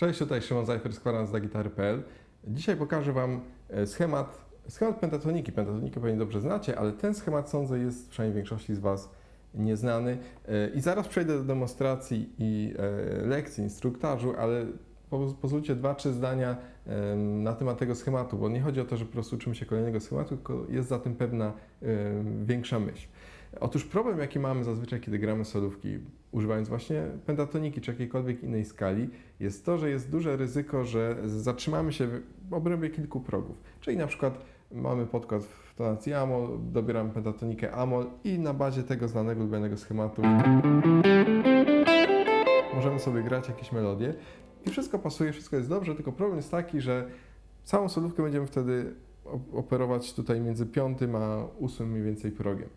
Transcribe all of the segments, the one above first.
Cześć, tutaj Szymon Zajfer z kwadrans dla gitary.pl. Dzisiaj pokażę Wam e, schemat, schemat pentatoniki. Pentatoniki pewnie dobrze znacie, ale ten schemat sądzę jest przynajmniej większości z Was nieznany. E, I zaraz przejdę do demonstracji i e, lekcji, instruktażu, ale po- pozwólcie dwa, trzy zdania na temat tego schematu, bo nie chodzi o to, że po prostu uczymy się kolejnego schematu, tylko jest za tym pewna większa myśl. Otóż problem, jaki mamy zazwyczaj, kiedy gramy solówki, używając właśnie pentatoniki czy jakiejkolwiek innej skali, jest to, że jest duże ryzyko, że zatrzymamy się w obrębie kilku progów. Czyli na przykład mamy podkład w tonacji Amol, dobieramy pentatonikę Amol i na bazie tego znanego, ulubionego schematu możemy sobie grać jakieś melodie i wszystko pasuje, wszystko jest dobrze, tylko problem jest taki, że całą solówkę będziemy wtedy op- operować tutaj między piątym a ósmym mniej więcej progiem.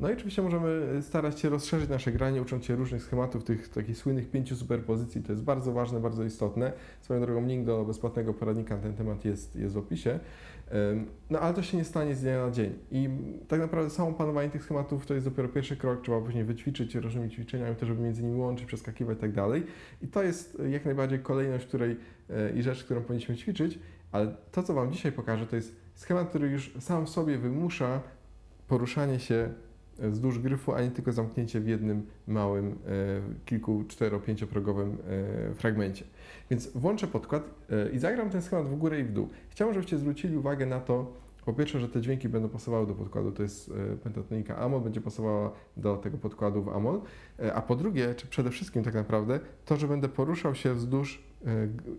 No i oczywiście możemy starać się rozszerzyć nasze granie, ucząc się różnych schematów, tych takich słynnych pięciu superpozycji. To jest bardzo ważne, bardzo istotne. Swoją drogą link do bezpłatnego poradnika na ten temat jest, jest w opisie. No ale to się nie stanie z dnia na dzień. I tak naprawdę samo panowanie tych schematów to jest dopiero pierwszy krok. Trzeba później wyćwiczyć różnymi ćwiczeniami, to żeby między nimi łączyć, przeskakiwać i tak dalej. I to jest jak najbardziej kolejność, której e, i rzecz, którą powinniśmy ćwiczyć. Ale to, co Wam dzisiaj pokażę, to jest schemat, który już sam w sobie wymusza poruszanie się wzdłuż gryfu, a nie tylko zamknięcie w jednym małym, e, kilku, cztero, pięcioprogowym e, fragmencie. Więc włączę podkład e, i zagram ten schemat w górę i w dół. Chciałbym, żebyście zwrócili uwagę na to, po pierwsze, że te dźwięki będą pasowały do podkładu, to jest pentatonika Amol, będzie pasowała do tego podkładu w Amol, a po drugie, czy przede wszystkim tak naprawdę, to, że będę poruszał się wzdłuż,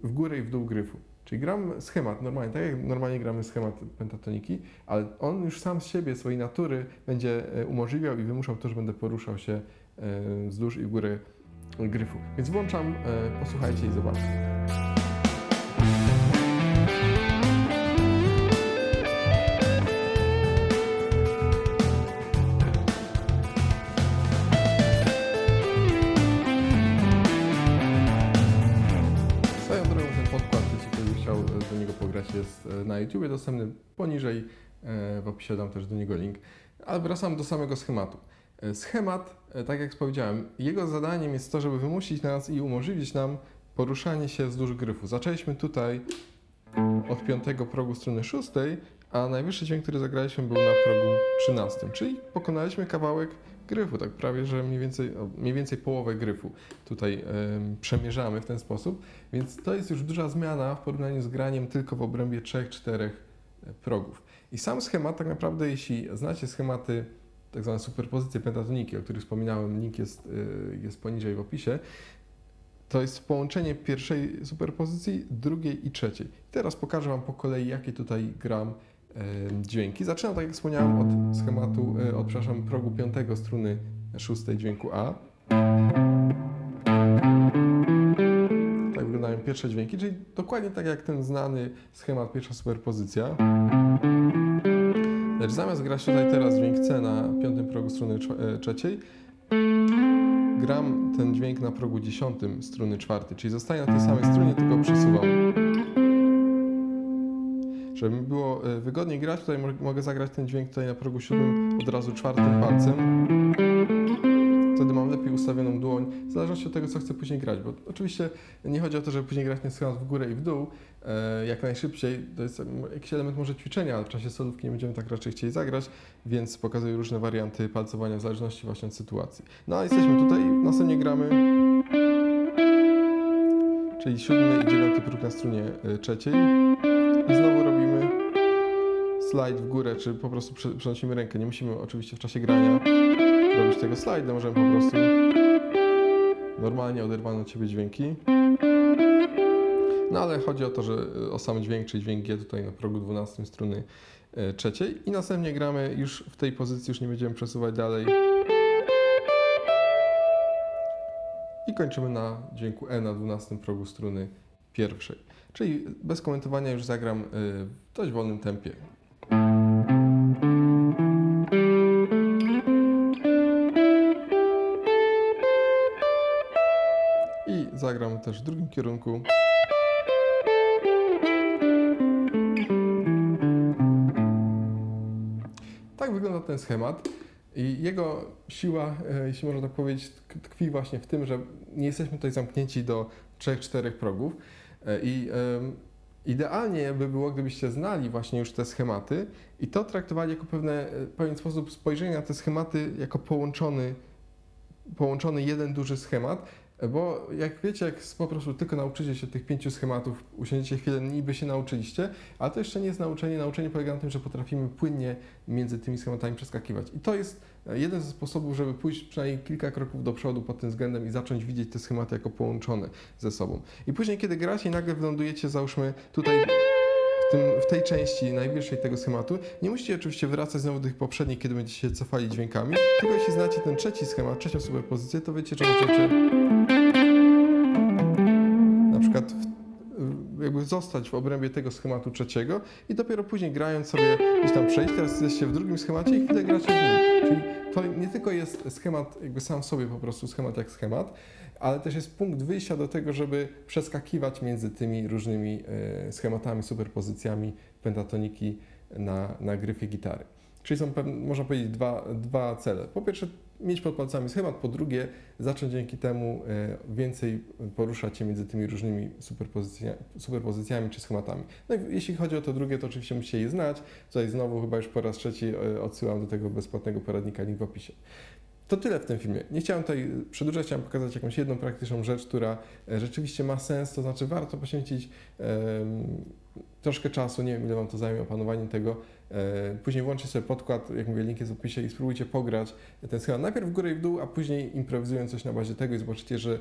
w górę i w dół gryfu. Czyli gram schemat normalnie, tak jak normalnie gramy schemat pentatoniki, ale on już sam z siebie, swojej natury będzie e, umożliwiał i wymuszał to, że będę poruszał się e, wzdłuż i w górę gryfu. Więc włączam, e, posłuchajcie i zobaczcie. Jest e, na YouTubie dostępny poniżej. e, W opisie dam też do niego link. Ale wracam do samego schematu. E, Schemat, tak jak powiedziałem, jego zadaniem jest to, żeby wymusić nas i umożliwić nam poruszanie się wzdłuż gryfu. Zaczęliśmy tutaj od piątego progu strony szóstej, a najwyższy dźwięk, który zagraliśmy był na progu 13, czyli pokonaliśmy kawałek gryfu, tak prawie, że mniej więcej, mniej więcej połowę gryfu tutaj em, przemierzamy w ten sposób, więc to jest już duża zmiana w porównaniu z graniem tylko w obrębie 3-4 progów. I sam schemat tak naprawdę, jeśli znacie schematy tak zwane superpozycje pentatoniki, o których wspominałem, link jest, y, jest poniżej w opisie, to jest połączenie pierwszej superpozycji, drugiej i trzeciej. Teraz pokażę Wam po kolei, jakie tutaj gram dźwięki. Zaczynam, tak jak wspomniałem, od schematu, e, od, przepraszam, progu piątego struny szóstej dźwięku A. Tak wyglądają pierwsze dźwięki, czyli dokładnie tak jak ten znany schemat pierwsza superpozycja. Lecz zamiast grać tutaj teraz dźwięk C na piątym progu struny e, trzeciej, gram ten dźwięk na progu dziesiątym struny czwartej, czyli zostaje na tej samej strunie, tylko przesuwam. Żeby mi było e, wygodniej grać, tutaj mo- mogę zagrać ten dźwięk tutaj na progu siódmym od razu czwartym palcem. Wtedy mam lepiej ustawioną dłoń, w zależności od tego, co chcę później grać, bo oczywiście nie chodzi o to, żeby później grać ten schemat w górę i w dół, e, jak najszybciej, to jest jakiś element może ćwiczenia, ale w czasie solówki nie będziemy tak raczej chcieli zagrać, więc pokazuję różne warianty palcowania w zależności właśnie od sytuacji. No a jesteśmy tutaj, następnie gramy, czyli siódmy i dziewiąty próg na strunie e, trzeciej slajd w górę, czy po prostu prze- przenosimy rękę. Nie musimy oczywiście w czasie grania robić tego slajda, możemy po prostu normalnie oderwane od siebie dźwięki. No ale chodzi o to, że y, o sam dźwięk, czyli dźwięk G tutaj na progu 12 struny y, trzeciej i następnie gramy już w tej pozycji, już nie będziemy przesuwać dalej. I kończymy na dźwięku E na 12 progu struny pierwszej. Czyli bez komentowania już zagram y, w dość wolnym tempie. Też w drugim kierunku. Tak wygląda ten schemat. I jego siła, e, jeśli można tak powiedzieć, tkwi właśnie w tym, że nie jesteśmy tutaj zamknięci do 3-4 progów E, i idealnie by było, gdybyście znali właśnie już te schematy i to traktowali jako pewne, e, pewien sposób spojrzenia na te schematy jako połączony, połączony jeden duży schemat, bo jak wiecie, jak po prostu tylko nauczycie się tych pięciu schematów, usiądziecie chwilę, niby się nauczyliście, ale to jeszcze nie jest nauczenie. Nauczenie polega na tym, że potrafimy płynnie między tymi schematami przeskakiwać. I to jest e, jeden ze sposobów, żeby pójść przynajmniej kilka kroków do przodu pod tym względem i zacząć widzieć te schematy jako połączone ze sobą. I później, kiedy gracie i nagle wylądujecie, załóżmy tutaj w, tym, w tej części najwyższej tego schematu, nie musicie oczywiście wracać znowu do tych poprzednich, kiedy będziecie się cofali dźwiękami, tylko jeśli znacie ten trzeci schemat, trzecią superpozycję, to wiecie, że możecie na przykład w, jakby zostać w obrębie tego schematu trzeciego i dopiero później grając sobie gdzieś tam przejść, teraz jesteście w drugim schemacie i chwilę gracie w nim. To nie tylko jest schemat jakby sam w sobie po prostu schemat jak schemat, ale też jest punkt wyjścia do tego, żeby przeskakiwać między tymi różnymi e, schematami, superpozycjami pentatoniki na, na gryfie gitary. Czyli są, można powiedzieć, dwa, dwa cele. Po pierwsze, mieć pod palcami schemat, po drugie, zacząć dzięki temu e, więcej poruszać się między tymi różnymi superpozycja, superpozycjami czy schematami. No jeśli chodzi o to drugie, to oczywiście musicie je znać. Tutaj znowu chyba już po raz trzeci e, odsyłam do tego bezpłatnego poradnika, link w opisie. To tyle w tym filmie. Nie chciałem tutaj przedłużać, chciałem pokazać jakąś jedną praktyczną rzecz, która e, rzeczywiście ma sens, to znaczy warto poświęcić em, troszkę czasu, nie wiem ile Wam to zajmie opanowanie tego. E, Później włączcie sobie podkład, jak mówię, link jest w opisie i spróbujcie pograć ten schemat najpierw w górę i w dół, a później improwizując coś na bazie tego i zobaczycie, że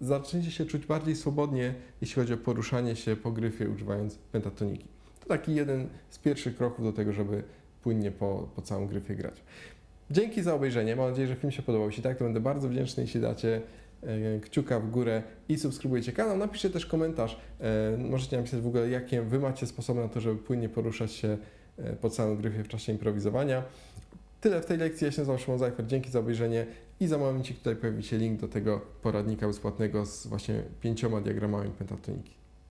zaczniecie się czuć bardziej swobodnie, jeśli chodzi o poruszanie się po gryfie używając pentatoniki. To taki jeden z pierwszych kroków do tego, żeby płynnie po, po całą gryfie grać. Dzięki za obejrzenie. Mam nadzieję, że film się podobał. Jeśli tak, to będę bardzo wdzięczny, jeśli dacie e, kciuka w górę i subskrybujecie kanał. Napiszcie też komentarz. E, Możecie napisać w ogóle, jakie Wy macie sposoby na to, żeby płynnie poruszać się po całym gryfie w czasie improwizowania. Tyle w tej lekcji. Ja się nazywam Szymon Zajfer. Dzięki za obejrzenie i za momencik tutaj pojawi się link do tego poradnika bezpłatnego z właśnie pięcioma diagramami pentatoniki.